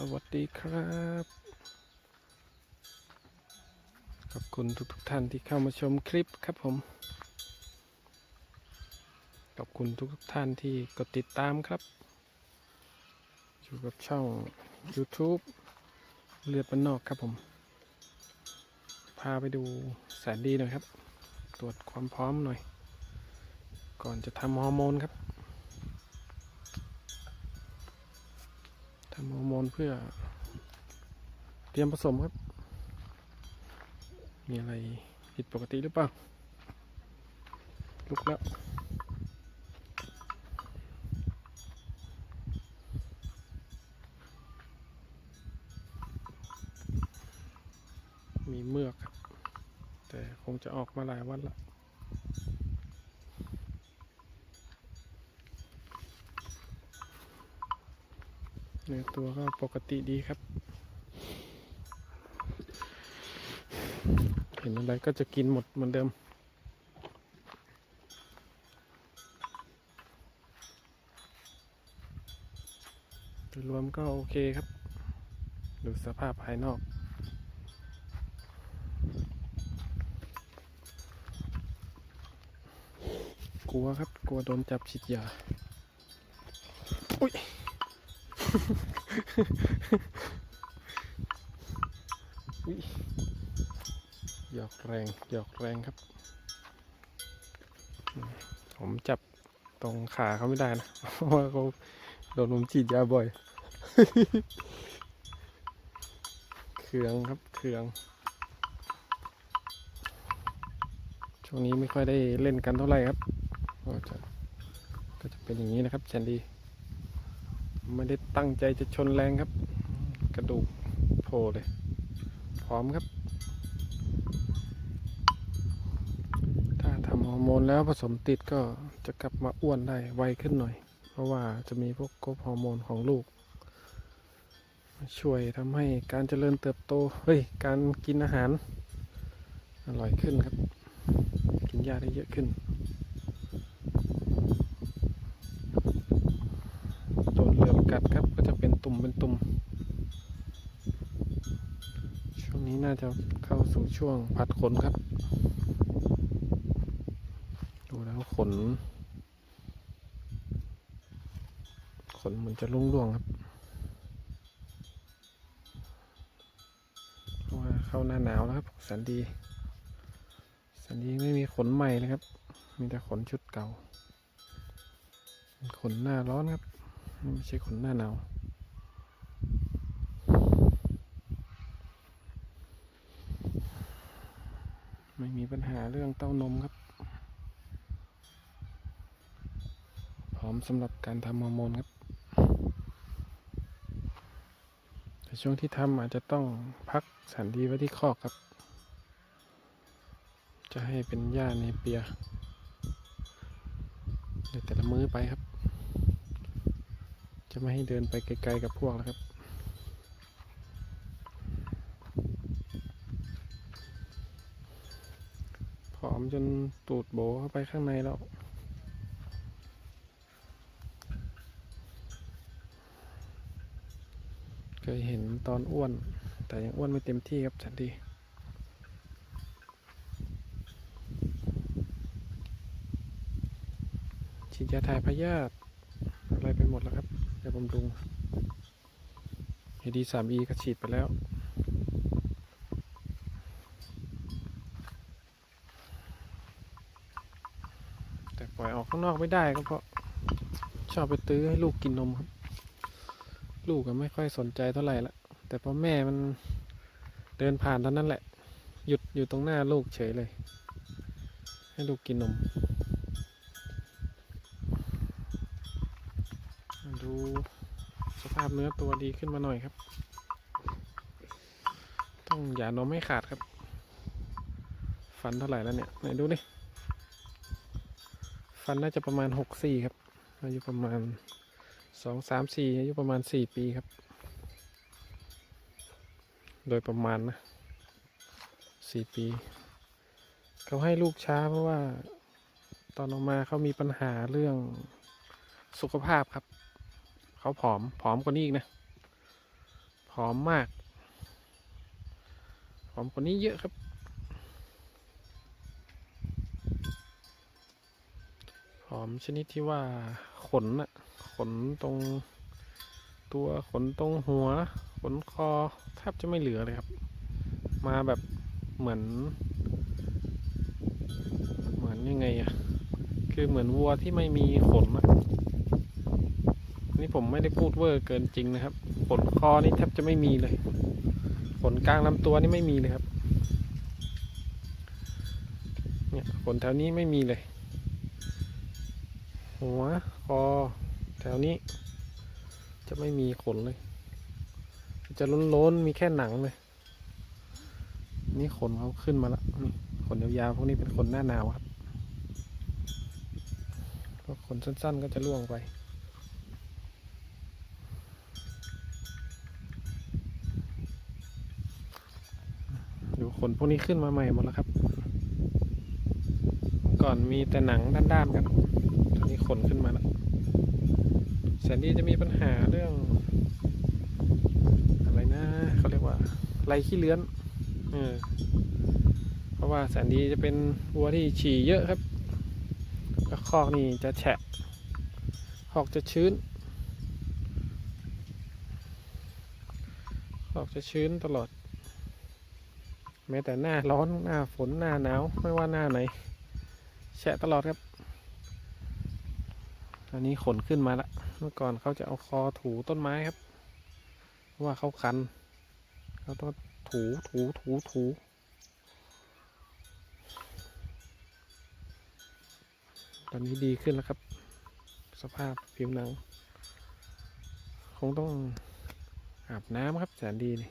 สวัสดีครับ ขอบคุณทุกทท่านที่เข้ามาชมคลิปครับผม ขอบคุณทุกทท่านที่กดติดตามครับ อยู่กับช่อง YouTube เลือดบ้านนอกครับผม พาไปดูแสนดีหน่อยครับ ตรวจความพร้อมหน่อย ก่อนจะทำฮอร์โมนครับ ทำฮอนเพื่อ เตรียมผสมครับ มีอะไรผิดปกติหรือเปล่า ลุกแล้วมีเมือกครับ แต่คงจะออกมาหลายวันละ อตัวก็ปกติดีครับ เห็นอะไรก็จะกินหมดเหมือนเดิม โดยรวมก็โอเคครับ ดูสภาพภายนอกกลัวครับ กลัวโดนจับฉีดยา อุ้ยอุ้ย หยอกแรงหยอกแรงครับ ผมจับตรงขาเขาไม่ได้นะ เพราะว่าเขาโดนผมฉีดยาบ่อย เคืองครับเคือง ช่วงนี้ไม่ค่อยได้เล่นกันเท่าไหร่ครับ ก็จะก็จะเป็นอย่างนี้นะครับแชนดี้ ไม่ได้ตั้งใจจะชนแรงครับ กระดูกโผล่เลย พร้อมครับ ถ้าทำฮอร์โมนแล้วผสมติดก็จะกลับมาอ้วนได้ไวขึ้นหน่อย เพราะว่าจะมีพวกกรดฮอร์โมนของลูก ช่วยทำให้การเจริญเติบโต เฮ้ย การกินอาหาร อร่อยขึ้นครับ กินยาได้เยอะขึ้น โดนเหลือมกัดครับก็จะเป็นตุ่มเป็นตุ่ม ช่วง น่าจะเข้าสู่ช่วงผัดขนครับ ดูแล้วขน ขนมือนจะร่วงๆครับเพราะว่าเข้าหน้าหนาวแล้วครับสันดี สันดีไม่มีขนใหม่เลยครับ มีแต่ขนชุดเก่า ขนหน้าร้อนครับ ไม่ใช่ขนหน้าหนาว ไม่มีปัญหา เรื่องเต้านมครับ พร้อมสำหรับการทำฮอร์โมนครับ แต่ช่วงที่ทำอาจจะต้องพักสันดีไว้ที่คอกครับ จะให้เป็นหญ้าในเปียในแต่ละมื้อไปครับ จะไม่ให้เดินไปไกลๆกับพวกแล้วครับ อมจนตูดโบเข้าไปข้างในแล้วเคยเห็นตอนอ้วน แต่ยังอ้วนไม่เต็มที่ครับสันดีฉีดยาถ่ายพยาธิอะไรไปหมดแล้วครับยาบำรุงเฮดีสามอีก็ฉีดไปแล้ว แต่ปล่อยออก ข้างนอกไม่ได้ก็เพราะชอบไปตื้อให้ลูกกินนมครับ ลูกก็ไม่ค่อยสนใจเท่าไหร่ละแต่พอแม่มันเดินผ่านเท่านั้นแหละ หยุดอยู่ตรงหน้าลูกเฉยเลย ให้ลูกกินนม ดูสภาพเนื้อตัวดีขึ้นมาหน่อยครับ ต้องอย่านมให้ขาดครับ ฟันเท่าไหร่แล้วเนี่ย ไหนดูดิ ฟันน่าจะประมาณหกสี่ครับ อายุประมาณสองสามสี่อายุประมาณสี่ปีครับ โดยประมาณนะสี่ปี เขาให้ลูกช้าเพราะว่าตอนออกมาเขามีปัญหาเรื่องสุขภาพครับ เขาผอมผอมกว่านี้อีกนะหอมมากหอมกว่านี้เยอะครับ หอ มชนิดที่ว่าขนอะขนตรงตัวขนตรงหัว ขนคอแทบจะไม่เหลือเลยครับ มาแบบเหมือน เหมือนยังไงอะคือเหมือนวัวที่ไม่มีขนอะนี่ผมไม่ได้พูดเวอร์เกินจริงนะครับ ขนคอนี่แทบจะไม่มีเลย ขนกลางลำตัวนี่ไม่มีเลยครับ เนี่ยขนแถวนี้ไม่มีเลย หัว คอ แถวนี้ จะไม่มีขนเลย จะล้นๆ มีแค่หนังเลย นี่ขนเขาขึ้นมาแล้วนี่ขนยาวๆ พวกนี้เป็นขนหน้าหนาวครับพวกขนสั้นๆ ก็จะล่วงไปดูขนพวกนี้ขึ้นมาใหม่หมดแล้วครับ ก่อนมีแต่หนังด้านๆครับตอน ขนขึ้นมาแล้วแสนดีจะมีปัญหาเรื่อง อะไรนะเขาเรียกว่าไรขี้เลื้อนเออเพราะว่าแสนดีจะเป็นวัวที่ฉี่เยอะครับแล้วคอกนี่จะแฉะคอกจะชื้นคอกจะชื้นตลอด แม้แต่หน้าร้อนหน้าฝนหน้าหนาวไม่ว่าหน้าไหนแฉะตลอดครับ อันนี้ขนขึ้นมาละเมื่อก่อนเขาจะเอาคอถูต้นไม้ครับ เพราะว่าเขาคันเขาต้องถูถูถูถูตอนนี้ดีขึ้นแล้วครับ สภาพผิวหนัง คงต้องอาบน้ำครับแสนดีนี่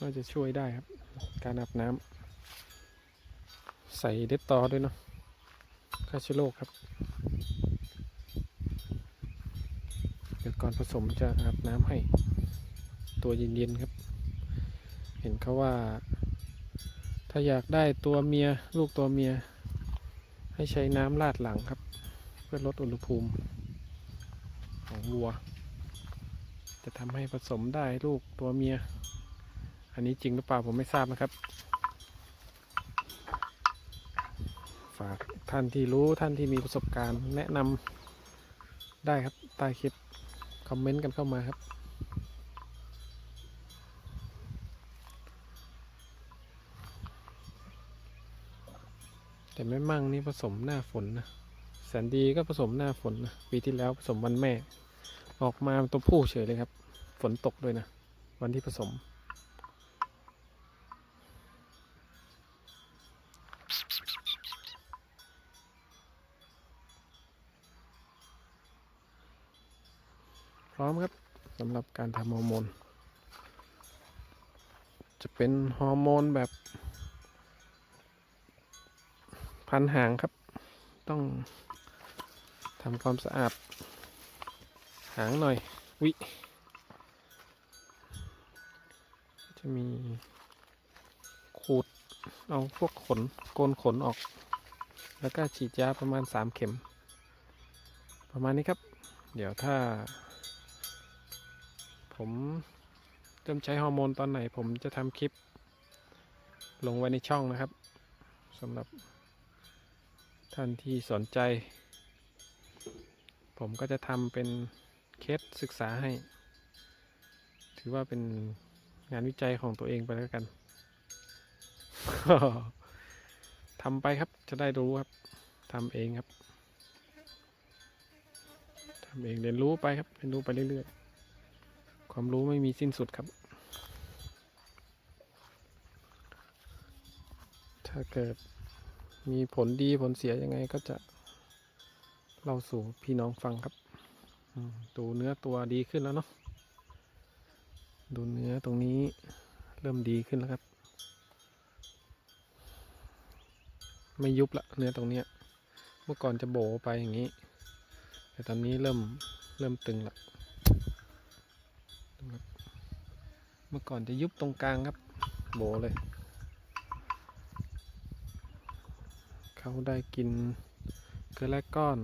น่าจะช่วยได้ครับ การอาบน้ำใส่เด็ดตอด้วยเนาะ ฆ่าเชื้อโรคครับ เดี๋ยวก่อนผสมจะอาบน้ำให้ ตัวเย็นๆครับ เห็นเขาว่า ถ้าอยากได้ตัวเมียลูกตัวเมีย ให้ใช้น้ำราดหลังครับ เพื่อลดอุณหภูมิ ของวัว จะทำให้ผสมได้ลูกตัวเมีย อันนี้จริงหรือเปล่าผมไม่ทราบนะครับ ฝาก ท่านที่รู้ท่านที่มีประสบการณ์ แนะนำได้ครับใต้คลิปคอมเมนต์กันเข้ามาครับ แต่แม่มั่งนี่ผสมหน้าฝนนะแสนดีก็ผสมหน้าฝนนะปีที่แล้วผสมวันแม่ ออกมาตัวผู้เฉยเลยครับ ฝนตกด้วยนะ วันที่ผสม ร้อมครับสำหรับการทำฮอร์โมน จะเป็นฮอร์โมนแบบ พันหางครับ ต้องทำความสะอาด หางหน่อย วิ จะมีขูดเอาพวกขนโกนขนออก แล้วก็ฉีดยาประมาณ 3 เข็ม ประมาณนี้ครับ เดี๋ยวถ้า ผมเริ่มใช้ฮอร์โมนตอนไหน ผมจะทำคลิป ลงไว้ในช่องนะครับสำหรับท่านที่สนใจ ผมก็จะทำเป็นเคสศึกษาให้ ถือว่าเป็นงานวิจัยของตัวเองไปแล้วกันทำไปครับจะได้รู้ครับทำเองครับทำเองเรียนรู้ไปครับเรียนรู้ไปเรื่อยๆ ความรู้ไม่มีสิ้นสุดครับ ถ้าเกิดมีผลดีผลเสียยังไงก็จะเล่าสู่พี่น้องฟังครับอืมดูเนื้อตัวดีขึ้นแล้วเนาะ ดูเนื้อตรงนี้เริ่มดีขึ้นแล้วครับ ไม่ยุบละเนื้อตรงเนี้ย เมื่อก่อนจะโบไปอย่างนี้ แต่ตอนนี้เริ่มเริ่มตึงละ เมื่อก่อนจะยุบตรงกลางครับ โบเลย เขาได้กินเกลือแร่ก้อน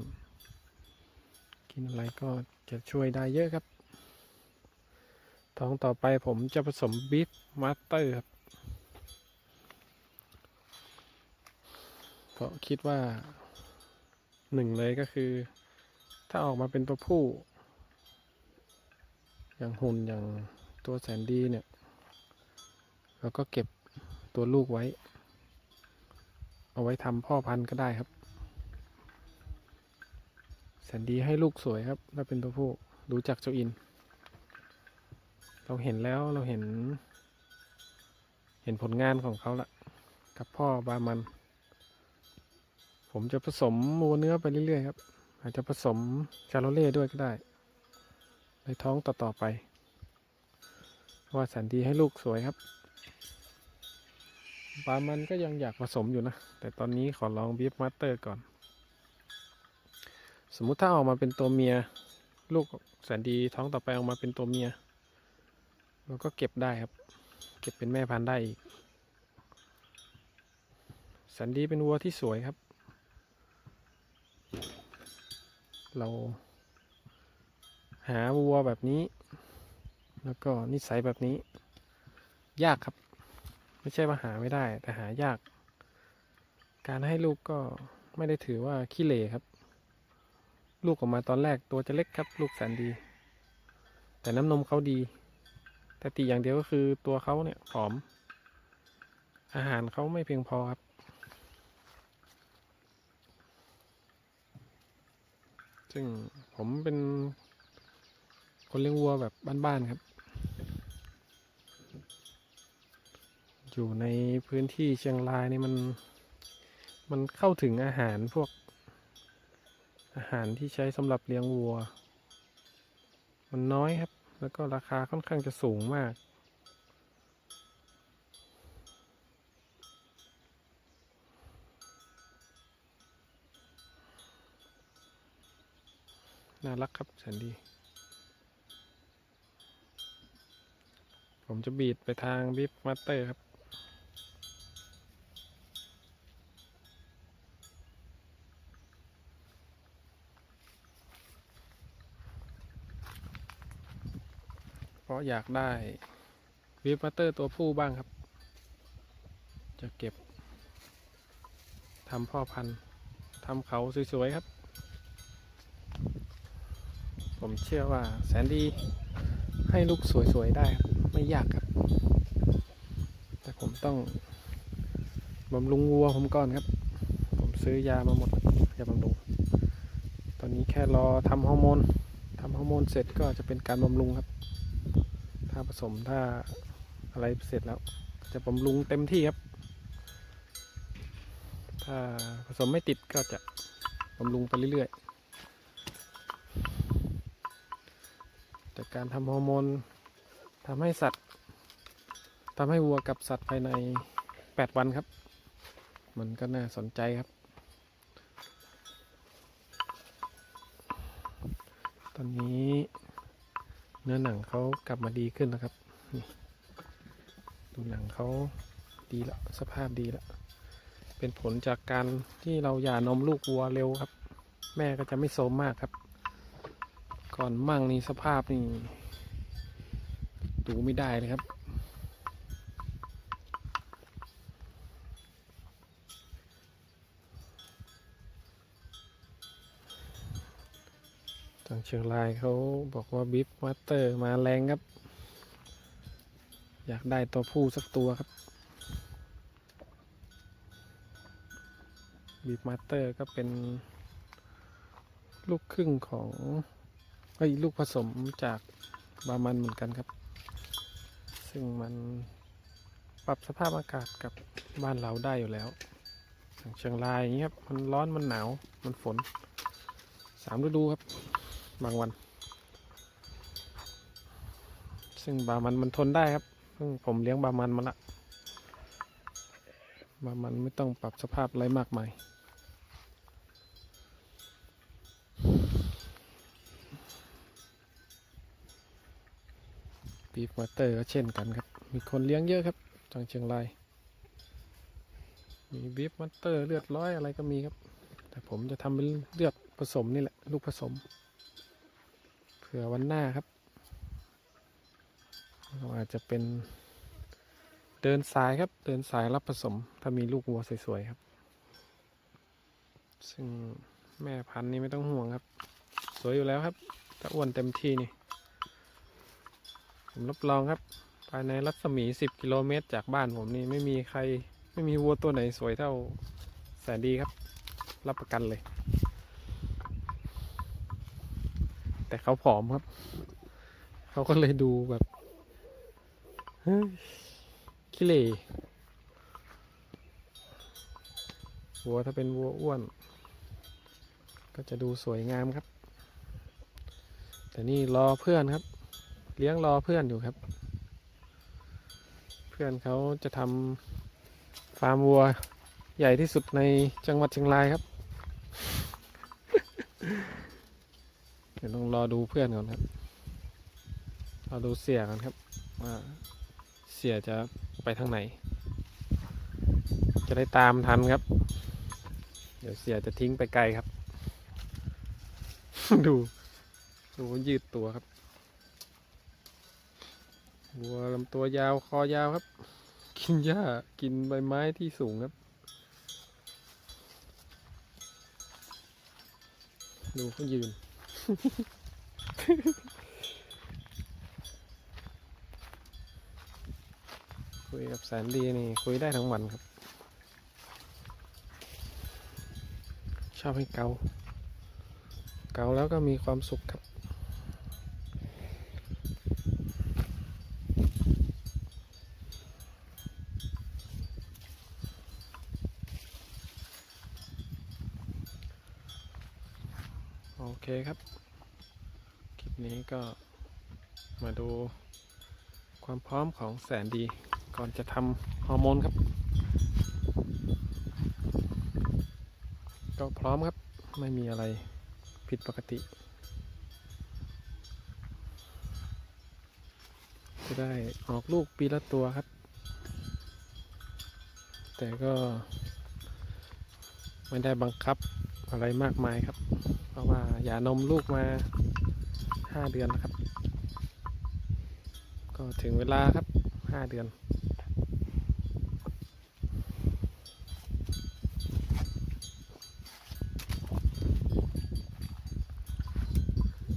กินอะไรก็จะช่วยได้เยอะครับ ท้องต่อไปผมจะผสมบีฟมาสเตอร์ครับเพราะคิดว่าหนึ่งเลยก็คือ ถ้าออกมาเป็นตัวผู้ อย่างหุ่นอย่างตัวแสนดีเนี่ยเราก็เก็บตัวลูกไว้ เอาไว้ทำพ่อพันธุ์ก็ได้ครับ แสนดีให้ลูกสวยครับ ถ้าเป็นตัวผู้ดูจากเจ้าอิน เราเห็นแล้วเราเห็น เห็นผลงานของเขาละกับพ่อบามัน ผมจะผสมมูเนื้อไปเรื่อยๆครับ อาจจะผสมชาโลเล่ด้วยก็ได้ ในท้องต่อๆไปว่าแสนดีให้ลูกสวยครับบามันก็ยังอยากผสมอยู่นะ แต่ตอนนี้ขอลองบีฟมาสเตอร์ก่อน สมมุติถ้าออกมาเป็นตัวเมีย ลูกแสนดีท้องต่อไปออกมาเป็นตัวเมียเราก็เก็บได้ครับ เก็บเป็นแม่พันธุ์ได้อีกแสนดีเป็นวัวที่สวยครับ เรา หาวัวแบบนี้ แล้วก็นิสัยแบบนี้ ยากครับ ไม่ใช่ว่าหาไม่ได้ แต่หายาก การให้ลูกก็ไม่ได้ถือว่าขี้เหร่ครับ ลูกออกมาตอนแรกตัวจะเล็กครับ ลูกแสนดี แต่น้ำนมเขาดี แต่ตีอย่างเดียวก็คือตัวเขาเนี่ยผอม อาหารเขาไม่เพียงพอครับซึ่งผมเป็น คนเลี้ยงวัวแบบบ้านๆครับ อยู่ในพื้นที่เชียงรายนี่มัน มันเข้าถึงอาหารพวก อาหารที่ใช้สำหรับเลี้ยงวัว มันน้อยครับ แล้วก็ราคาค่อนข้างจะสูงมากน่ารักครับแสนดี ผมจะบีดไปทางบิฟมาสเตอร์ครับเพราะอยากได้บิฟมาสเตอร์ตัวผู้บ้างครับ จะเก็บทำพ่อพันธุ์ทำเขาสวย ๆ ครับ ผมเชื่อว่าแสนดีให้ลูกสวย ๆ ได้ครับ ไม่ยากครับ แต่ผมต้องบำรุงวัวผมก่อนครับ ผมซื้อยามาหมดยาบำรุง ตอนนี้แค่รอทำฮอร์โมนทำฮอร์โมนเสร็จก็จะเป็นการบำรุงครับ ถ้าผสมถ้าอะไรเสร็จแล้ว จะบำรุงเต็มที่ครับ ถ้าผสมไม่ติดก็จะบำรุงไปเรื่อยๆ แต่การทำฮอร์โมน ทำให้สัตว์ทำให้วัวกับสัตว์ภายใน 8 วันครับ มันก็น่าสนใจครับ ตอนนี้เนื้อหนังเขากลับมาดีขึ้นแล้วครับนี่ดูหนังเขาดีแล้วสภาพดีแล้วเป็นผลจากการที่เราหย่านมลูกวัวเร็วครับ แม่ก็จะไม่โซมมากครับ ก่อนมั่งนี่สภาพนี่ ดูไม่ได้เลยครับ ทางเชียงรายเขาบอกว่าบิ๊ m มาสเตอร์มาแรงครับ อยากได้ตัวผู้สักตัวครับบิ๊ m มาสเตอร์ก็เป็นลูกครึ่งของเอ้ลูกผสมจากบามันเหมือนกันครับ ซึ่งมันปรับสภาพอากาศกับบ้านเราได้อยู่แล้วอย่างเชียงรายอย่างเงี้ยครับ มันร้อนมันหนาวมันฝนสามฤดูครับ บางวัน ซึ่งบามันมันทนได้ครับซึ่งผมเลี้ยงบามันมาละบามันไม่ต้องปรับสภาพอะไรมากมาย บีฟมาเตอร์ก็เช่นกันครับ มีคนเลี้ยงเยอะครับจังเชียงราย มีบีฟมาเตอร์เลือดร้อยอะไรก็มีครับ แต่ผมจะทำเป็นเลือดผสมนี่แหละ ลูกผสม เผื่อวันหน้าครับเราอาจจะเป็นเดินสายครับ เดินสายรับผสม ถ้ามีลูกวัวสวยๆครับ ซึ่งแม่พันธุ์นี้ไม่ต้องห่วงครับ สวยอยู่แล้วครับ ถ้าอ้วนเต็มที่นี่ ผมรับรองครับ ภายในรัศมี 10 กิโลเมตร จากบ้านผมนี่ไม่มีใคร ไม่มีวัวตัวไหนสวยเท่าแสนดีครับ รับประกันเลย แต่เขาผอมครับ เขาก็เลยดูแบบเฮ้ยขี้เหร่วัวถ้าเป็นวัวอ้วน ก็จะดูสวยงามครับ แต่นี่รอเพื่อนครับ เลี้ยงรอเพื่อนอยู่ครับ เพื่อนเขาจะทำฟาร์มวัวใหญ่ที่สุดในจังหวัดเชียงรายครับ เดี๋ยวต้องรอดูเพื่อนก่อนครับรอดูเสียก่อนครับว่าเสียจะไปทางไหน จะได้ตามทันครับ เดี๋ยวเสียจะทิ้งไปไกลครับ ดู ดูยืดตัวครับ วัวลำตัวยาวคอยาวครับ กินหญ้ากินใบไม้ที่สูงครับ ดูเขายืน คุยกับแสนดีนี่ คุยได้ทั้งวันครับ ชอบให้เกา เกาแล้วก็มีความสุขครับ โอเคครับ คลิปนี้ก็มาดูความพร้อมของแสนดี ก่อนจะทำฮอร์โมนครับ ก็พร้อมครับไม่มีอะไรผิดปกติ จะได้ออกลูกปีละตัวครับ แต่ก็ไม่ได้บังคับอะไรมากมายครับ ราะว่าหย่านมลูกมาห้าเดือนแล้วครับ ก็ถึงเวลาครับห้าเดือน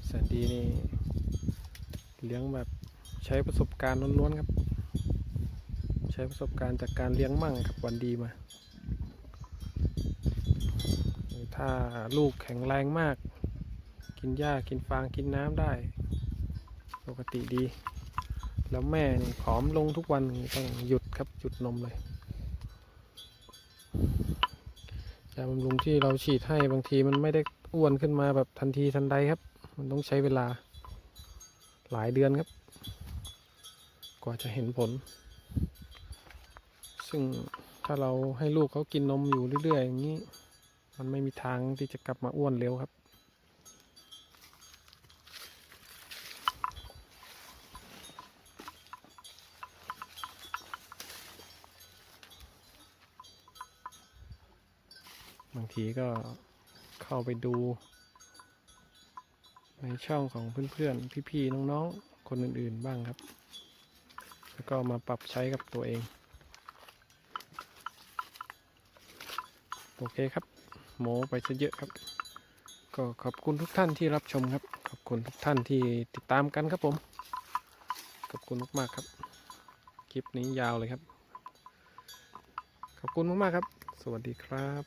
แสนดีนี่เลี้ยงแบบใช้ประสบการณ์ล้วนๆครับ ใช้ประสบการณ์จากการเลี้ยงมั่งครับวันดีมา ถ้าลูกแข็งแรงมาก กินหญ้ากินฟางกินน้ำได้ ปกติดี แล้วแม่นี่ผอมลงทุกวันนี่ต้องหยุดครับหยุดนมเลยยาบำรุงที่เราฉีดให้บางทีมันไม่ได้อ้วนขึ้นมาแบบทันทีทันใดครับ มันต้องใช้เวลาหลายเดือนครับ กว่าจะเห็นผล ซึ่งถ้าเราให้ลูกเขากินนมอยู่เรื่อยๆอย่างนี้ มันไม่มีทางที่จะกลับมาอ้วนเร็วครับ บางทีก็เข้าไปดู ในช่องของเพื่อนๆ พี่ๆ น้องๆ คนอื่นๆ บ้างครับ แล้วก็มาปรับใช้กับตัวเอง โอเคครับ โมไปซะเยอะครับ ก็ขอบคุณทุกท่านที่รับชมครับ ขอบคุณทุกท่านที่ติดตามกันครับผม ขอบคุณมากๆครับ คลิปนี้ยาวเลยครับ ขอบคุณมากๆครับ สวัสดีครับ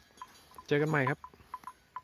เจอกันใหม่ครับ